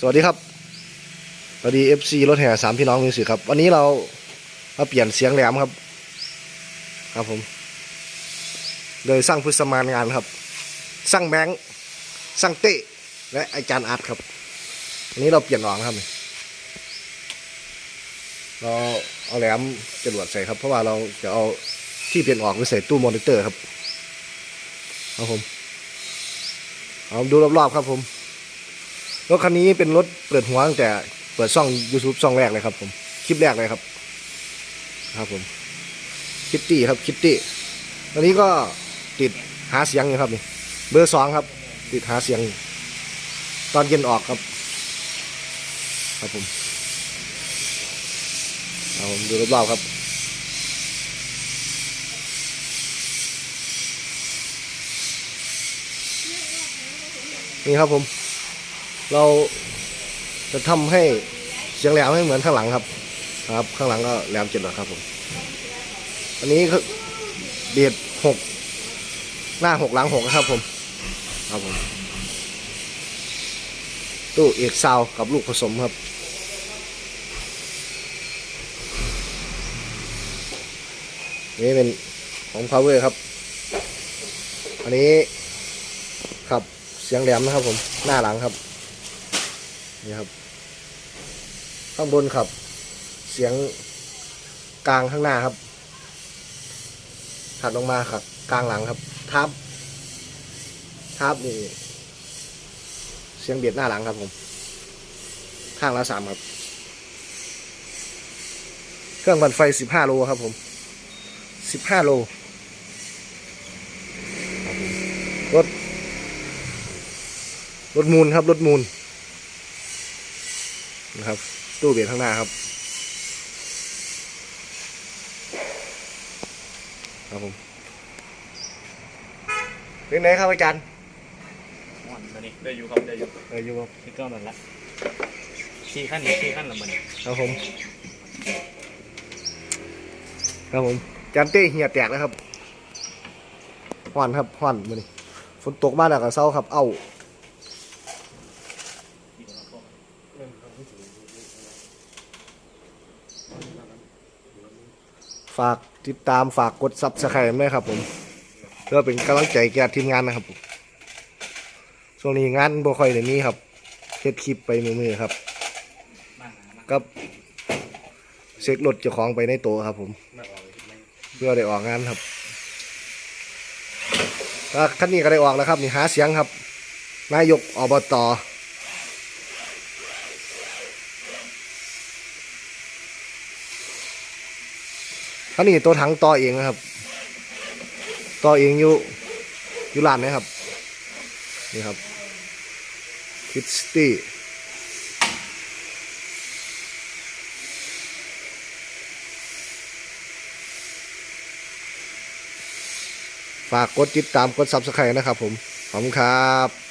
สวัสดีครับสวัสดีเอฟซีรถแห่สามพี่น้องมิวสิกครับ วันนี้เรามาเปลี่ยนเสียงแหลมครับ ครับผม โดยสร้างพุทธมานงานครับ สร้างแบงค์สร้างเต้และอาจารย์อาร์ตครับวันนี้เราเปลี่ยนหลองครับ เราเอาแหลมจรวดใส่ครับ เพราะว่าเราจะเอาที่เปลี่ยนออกไปใส่ตู้มอนิเตอร์ครับ ครับผม เอาดูรอบๆครับผม รถคันนี้เป็นรถเปิดหัวตั้งแต่เปิดช่อง YouTube ช่องแรกเลยครับ ผมคลิปแรกเลยครับ ครับผมคิตตี้ครับคิตตี้ตอนนี้ก็ติดหาเสียงอยู่ครับนี่เบอร์สองครับ ติดหาเสียง ตอนเย็นออกครับ ครับผมเอาผมดูรอบๆครับนี่ครับผม เราจะทำให้เสียงแหลมให้เหมือนข้างหลังครับ ครับ ข้างหลังก็แหลมเจ็ดหรอครับผม อันนี้คือเบียดหกหน้าหกหลังหกนะครับผม ครับผม ตู้เอกซาวกับลูกผสมครับนี่เป็นของ power ครับ อันนี้ครับเสียงแหลมนะครับผม หน้าหลังครับ นี่ครับ ข้างบนครับ เสียงกลางข้างหน้าครับ ถัดลงมาครับ กลางหลังครับ ทับ ทับนี่ เสียงเบียดหน้าหลังครับผม ข้างละสามครับ เครื่องปั่นไฟสิบห้าโลครับผมสิบห้าโลรถรถมูลครับรถมูล นะครับ ตู้เบียดข้างหน้าครับ ครับผมเป็นไงครับอาจารย์ม่วนตัวนี้ได้อยู่ครับได้อยู่เอออยู่ครับนี่ก็นั่นละขี่ขั้นนี้ขี่ขั้นละมันครับผม ครับผมอาจารย์เต้เหียแตกแล้วครับห่อนครับห่อนมานี่ฝนตกมาแล้วก็เศร้าครับ เอ้า ฝากติดตามฝากกดซับสไครต์ด้วยครับ ผมเพื่อเป็นกำลังใจแก่ทีมงานนะครับผมช่วงนี้งานบ่ค่อยได้มีครับเฮ็ดคลิปไปมือๆครับกับเช็ครถเจ้าของไปในโตะครับ ผม เพื่อได้ออกงานครับก็คันนี้ก็ได้ออกแล้วครับนี่หาเสียงครับ นายกอบตอ คันนี้ตัวถังต่อเองนะครับ ต่อเองอยู่อยู่ร้านนะครับ นี่ครับคิดสตี้ฝากกดติดตามกด subscribe นะครับผม ขอบคุณครับ